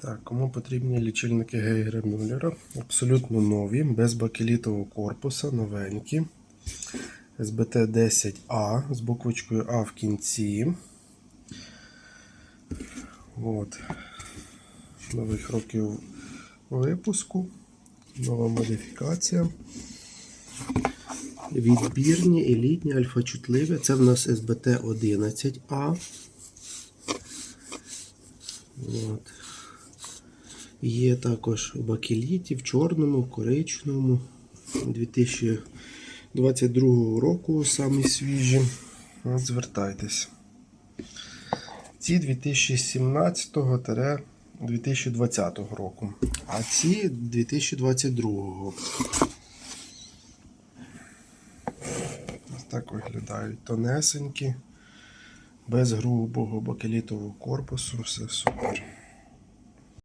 Так, кому потрібні лічильники Гейгера Мюллера? Абсолютно нові, без бакелітового корпуса, новенькі. СБТ 10А з буквочкою А в кінці. От. Нових років випуску. Нова модифікація. Відбірні, елітні, альфа-чутливі. Це в нас СБТ 11А. От. Є також в бакеліті, в чорному, в коричневому. 2022 року самі свіжі. Звертайтесь. Ці 2017-2020 року. А ці 2022. Ось так виглядають тонесенькі, без грубого бакелітового корпусу, все супер.